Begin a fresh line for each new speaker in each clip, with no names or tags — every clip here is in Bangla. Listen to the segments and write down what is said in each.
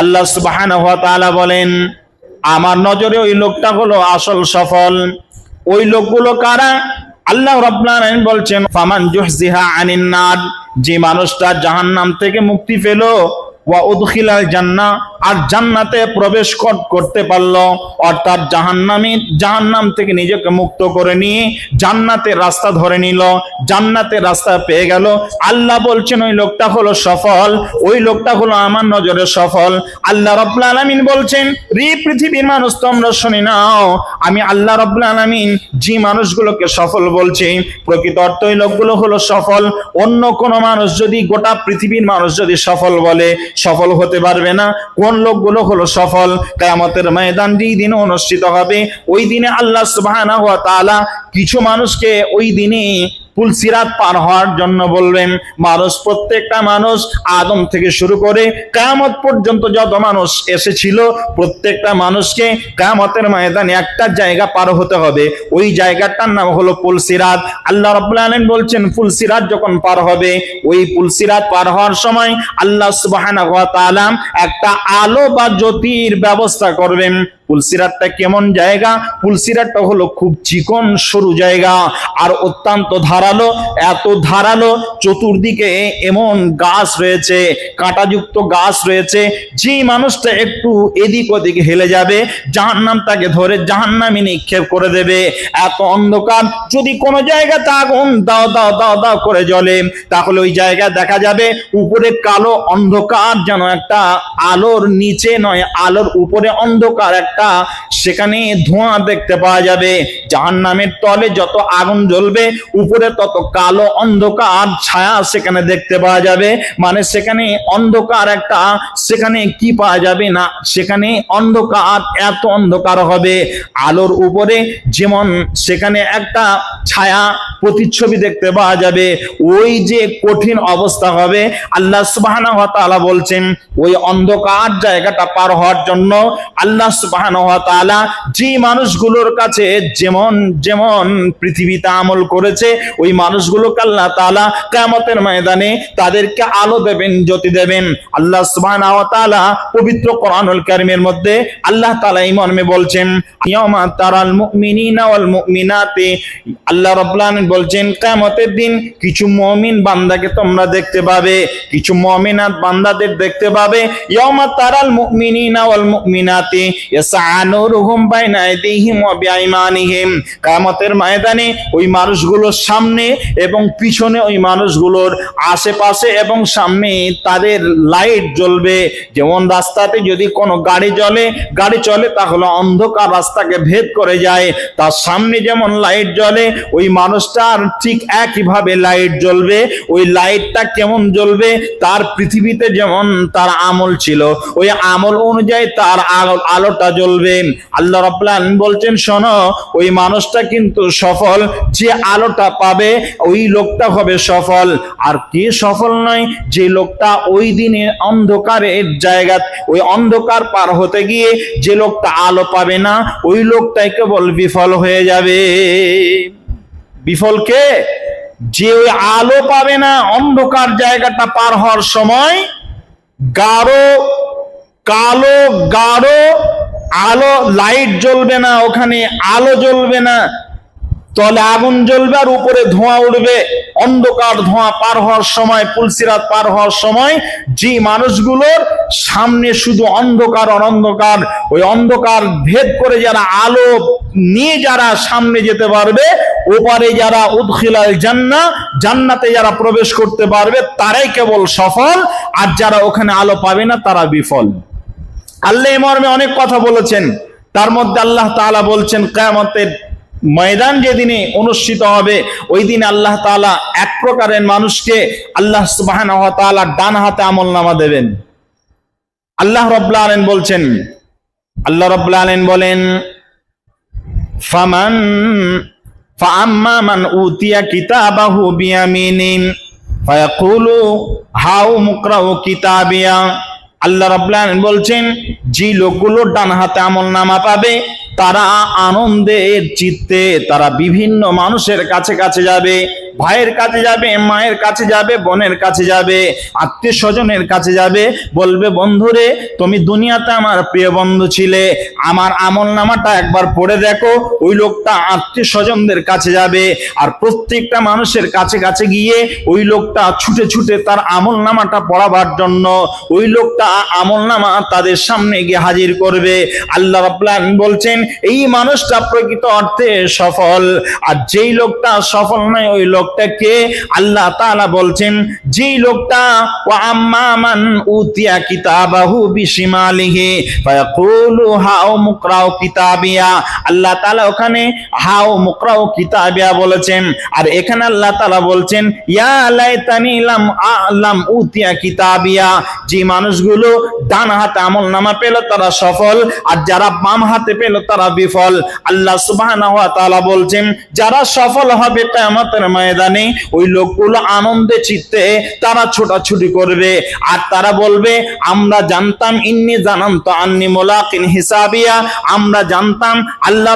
আল্লাহ সুবাহান বলেন, আমার নজরে ওই লোকটা হলো আসল সফল। ওই লোকগুলো কারা? আল্লাহ আলামিন বলছেন, ফামান জুহজিহা আনিন নার যে মানুষটা জাহান্নাম থেকে মুক্তি পেল, ওয়া উদখিলাল জান্নাহ আর জান্নাতে প্রবেশ কর- করতে পারল। অর্থাৎ জাহান্নামী, জাহান্নাম থেকে নিজেকে মুক্ত করে নিয়ে জান্নাতের রাস্তা ধরে নিল। জান্নাতের রাস্তা পেয়ে গেল। আল্লাহ বলছেন, ওই লোকটা হলো সফল। ওই লোকটা হলো আমার নজরে সফল। আল্লাহ রব্বুল আলামিন বলছেন, রে পৃথিবীর মানুষ, তোমরা শুনি নাও। আমি আল্লাহ রব্বুল আলামিন যে মানুষগুলোকে সফল বলছি, প্রকৃত অর্থ ওই লোকগুলো হলো সফল। অন্য কোনো মানুষ যদি গোটা পৃথিবীর মানুষ যদি সফল বলে, সফল হতে পারবে না। কোন লোকগুলো হলো সফল। কেয়ামতের ময়দান যেই দিনে অনুষ্ঠিত হবে, ওই দিনে আল্লাহ সুবহানাহু ওয়া তাআলা কিছু মানুষকে ওই দিনে পুলসিরাত পার হওয়ার জন্য বলবেন, মানুষ, প্রত্যেকটা মানুষ আদম থেকে শুরু করে কামত পর্যন্ত যত মানুষ এসেছিল, প্রত্যেকটা মানুষকে কামতের ময়দানে একটা জায়গা পার হতে হবে। ওই জায়গাটার নাম হলো পুলসিরাত আল্লাহ রাব্বুল বলছেন পুলসিরাত যখন পার হবে, ওই পুলসিরাত পার হওয়ার সময় আল্লাহ তাআলা একটা আলো বা জ্যোতির ব্যবস্থা করবেন। পুলসিরাতটা কেমন জায়গা? পুলসিরাতটা হলো খুব চিকন, সরু জায়গা, আর অত্যন্ত ধারালো, এত ধারালো চতুর্দিকে এমন গাছ রয়েছে, কাঁটাযুক্ত গাছ রয়েছে যে মানুষটা একটু এদিক ওদিক হেলে যাবে জাহান্নাম তাকে ধরে জাহান্নামে নিক্ষেপ করে দেবে। এত অন্ধকার, যদি কোনো জায়গাতে আগুন দাও দাও দাও দাও করে জ্বলে, তাহলে ওই জায়গায় দেখা যাবে উপরে কালো অন্ধকার যেন একটা আলোর নিচে নয়, আলোর উপরে অন্ধকার একটা সেখানে ধোঁয়া দেখতে পাওয়া যাবে। জাহান নামের তলে যত আগুন জ্বলবে, উপরে তত কালো অন্ধকার ছায়া সেখানে দেখতে পাওয়া যাবে। মানে সেখানে অন্ধকার একটা, সেখানে কি পাওয়া যাবে না, সেখানে অন্ধকার, এত অন্ধকার হবে। আলোর উপরে যেমন সেখানে একটা ছায়া প্রতিচ্ছবি দেখতে পাওয়া যাবে। ওই যে কঠিন অবস্থা হবে, আল্লাহ তাআলা বলছেন, ওই অন্ধকার জায়গাটা পার হওয়ার জন্য আল্লাহ সুবহানাহু ওয়া যে মানুষগুলোর কাছে যেমন যেমন পৃথিবীতে আমল করেছে, ওই মানুষগুলোকে আল্লাহ তাআলা কিয়ামতের ময়দানে তাদেরকে আলো দেবেন, জ্যোতি দেবেন। আল্লাহ সুবহানাহু ওয়া পবিত্র কোরআনুল কারীমের মধ্যে আল্লাহ তাআলা এই মর্মে বলছেন তারাল মুমিনিনা ওয়াল মুমিনাতি আল্লাহ আলামিন বলছেন, কিয়ামতের দিন কিছু মুমিন বান্দাকে তোমরা দেখতে পাবে, কিছু মুমিনাত বান্দাদের দেখতে পাবে। কিয়ামতের ময়দানে ওই মানুষগুলোর সামনে এবং পিছনে ওই মানুষগুলোর আশেপাশে এবং সামনে তাদের লাইট জ্বলবে। যেমন রাস্তাতে যদি কোনো গাড়ি জ্বলে, গাড়ি চলে তাহলে অন্ধকার রাস্তাকে ভেদ করে যায়। তার সামনে যেমন লাইট জ্বলে ওই মানুষটার ঠিক একইভাবে লাইট জ্বলবে, ওই লাইটটা কেমন জ্বলবে, তার পৃথিবীতে যেমন তার আমল ছিল, ওই আমল অনুযায়ী তার আলো- আলোটা জ্বলবে। আল্লাহ রাব্বুল বলছেন, শোনো, ওই মানুষটা কিন্তু সফল, যে আলোটা পাবে, ওই লোকটা হবে সফল। আর কে সফল নয়, যে লোকটা ওই দিনে অন্ধকারের জায়গা, ওই অন্ধকার পার হতে গিয়ে যে লোকটা আলো পাবে না, ওই লোকটাই কেবল বিফল হয়ে যাবে। বিফল কে? যে ওই আলো পাবে না, অন্ধকার জায়গাটা পার হওয়ার সময় গাঢ়, কালো, গাঢ় আলো লাইট জ্বলবে না, ওখানে আলো জ্বলবে না। তলে আগুন জ্বলবে আর উপরে ধোঁয়া উঠবে। অন্ধকার ধোঁয়া পার হওয়ার সময়, পুলসিরাত পার হওয়ার সময় যে মানুষগুলোর সামনে শুধু অন্ধকার অন্ধকার, ওই অন্ধকার ভেদ করে যারা আলো নিয়ে যারা সামনে যেতে পারবে, ওপারে যারা উদখিলাল জান্না, জান্নাতে যারা প্রবেশ করতে পারবে, তারাই কেবল সফল, আর যারা ওখানে আলো পাবে না, তারা বিফল। আল্লাহ মর্মে অনেক কথা বলেছেন। তার মধ্যে আল্লাহ তাআলা বলছেন, কিয়ামতের ময়দান যেদিনে অনুষ্ঠিত হবে, ওই দিন আল্লাহ তাআলা এক প্রকারের মানুষকে আল্লাহ সুবাহান ডান হাতে আমল নামা দেবেন। আল্লাহ রাব্বুল আলামিন বলছেন, আল্লাহ রাব্বুল আলামিন বলেন, ফামান মান উতিয়া কিতাবাহু বিয়ামিনিন, ফায়াকুলু, হাউ মুকরাউ কিতাবিয়া। আল্লাহ রাব্বুল আলামিন বলছেন, যে লোকগুলো ডান হাতে আমল নামা পাবে তারা আনন্দের চিত্তে তারা বিভিন্ন মানুষের কাছে কাছে যাবে। ভাইয়ের কাছে যাবে, মায়ের কাছে যাবে, বোনের কাছে যাবে আত্মীয় স্বজনের কাছে যাবে, বলবে, বন্ধুরে, তুমি দুনিয়াতে আমার প্রিয় বন্ধু ছিলে। আমার আমল নামাটা একবার পড়ে দেখো। ওই লোকটা আত্মীয় স্বজনদের কাছে যাবে আর প্রত্যেকটা মানুষের কাছে কাছে গিয়ে ওই লোকটা ছুটে ছুটে তার আমল নামাটা পড়াবার জন্য ওই লোকটা আমল নামা তাদের সামনে গিয়ে হাজির করবে। আল্লাহ রাব্লান বলছেন, এই মানুষটা প্রকৃত অর্থে সফল। আর যেই লোকটা সফল নয়, ওই লোকটাকে আল্লাহ তাআলা বলছেন, যেই লোকটা, ওয়া আম্মা মান উতিয়া কিতাবাহু বিশিমালিহি, ফায়াকুলু হাও মুকরাও কিতাবিয়া। আল্লাহ তাআলা ওখানে হাও মুকরাও কিতাবিয়া বলেছেন। আর এখানে আল্লাহ তাআলা বলছেন, ইয়া লাইতানি লাম আলাম উতিয়া কিতাবিয়া। যে মানুষগুলো ডান হাতে আমল নামা পেল, তারা সফল। আর যারা বাম হাতে পেল, তারা বিফল। আল্লাহ সুবহানাহু ওয়া তাআলা বলছেন, যারা সফল হবে কিয়ামতের ময়দানে ওই লোকগুলো আনন্দে চিত্তে তারা ছোটাছুটি করবে। আর তারা বলবে, আমরা জানতাম, ইন্নি তো আন্নি হিসাবিয়া। আমরা জানতাম, আল্লাহ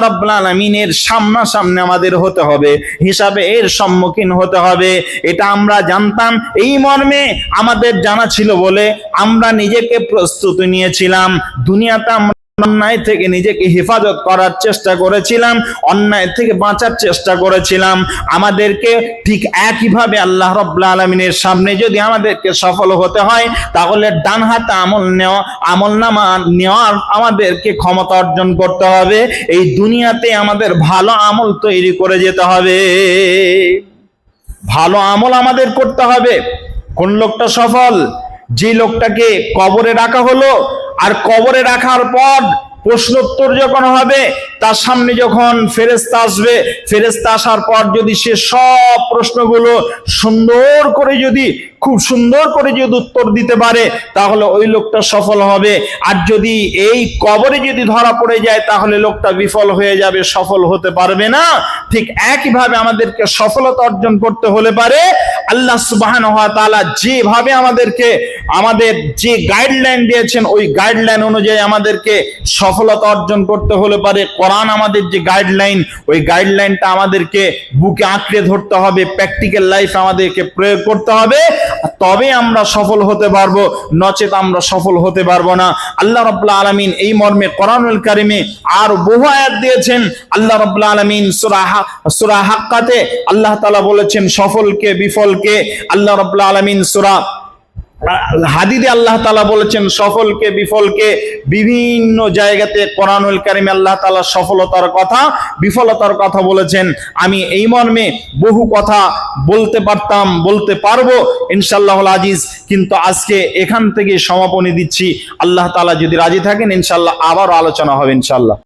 আমাদের হতে হবে, হিসাবে এর সম্মুখীন হতে হবে। এটা আমরা জানতাম, এই মর্মে আমাদের জানা ছিল বলে আমরা নিজেকে প্রস্তুতি নিয়েছিলাম। দুনিয়াতে আমরা অন্যায় থেকে নিজেকে হেফাজত করার চেষ্টা করেছিলাম, অন্যায় থেকে বাঁচার চেষ্টা করেছিলাম। আমাদেরকে ঠিক একইভাবে আল্লাহ রব্লা আলমিনের সামনে যদি আমাদেরকে সফল হতে হয়, তাহলে ডান হাতে আমল নেওয়া, আমল নামা নেওয়ার আমাদেরকে ক্ষমতা অর্জন করতে হবে। এই দুনিয়াতে আমাদের ভালো আমল তৈরি করে যেতে হবে। ভালো আমল আমাদের করতে হবে। কোন লোকটা সফল? যে লোকটাকে কবরে রাখা হলো আর কবরে রাখার পর প্রশ্নোত্তর যখন হবে, তার সামনে যখন ফেরেস্তা আসবে ফেরেস্তা আসার পর যদি সে সব প্রশ্নগুলো সুন্দর করে যদি খুব সুন্দর করে যদি উত্তর দিতে পারে, তাহলে ওই লোকটা সফল হবে। আর যদি এই কবরে যদি ধরা পড়ে যায়, তাহলে লোকটা বিফল হয়ে যাবে, সফল হতে পারবে না। ঠিক একইভাবে আমাদেরকে সফলতা অর্জন করতে হলে পারে, আল্লাহ সুবহানাহু ওয়া তাআলা যেভাবে আমাদেরকে, আমাদের যে গাইডলাইন দিয়েছেন, ওই গাইডলাইন অনুযায়ী আমাদেরকে সফলতা অর্জন করতে হলে পারে। কোরআন আমাদের যে গাইডলাইন ওই গাইডলাইনটা আমাদেরকে বুকে আঁকড়ে ধরতে হবে প্র্যাকটিক্যাল লাইফ আমাদেরকে প্রয়োগ করতে হবে। তবে আমরা সফল হতে পারব, নচেত আমরা সফল হতে পারব না। আল্লাহ রবাহ আলমিন এই মর্মে করানুল কারিমে আর বহু আয়াত দিয়েছেন। আল্লাহ রবাহ আলমিন সুরাহা হা- সূরা হাক্কাতে আল্লাহ তালা বলেছেন, সফলকে, বিফলকে। আল্লাহ রবাহ আলমিন সূরা হাদিদে আল্লাহ তালা বলেছেন, সফলকে, বিফলকে বিভিন্ন জায়গাতে কোরআনুল কারিমে আল্লাহ তালা সফলতার কথা, বিফলতার কথা বলেছেন। আমি এই মর্মে বহু কথা বলতে পারতাম, বলতে পারব ইনশাল্লাহ আজিজ, কিন্তু আজকে এখান থেকে সমাপনী দিচ্ছি। আল্লাহ তালা যদি রাজি থাকেন ইনশাল্লাহ আবারও আলোচনা হবে ইনশাল্লাহ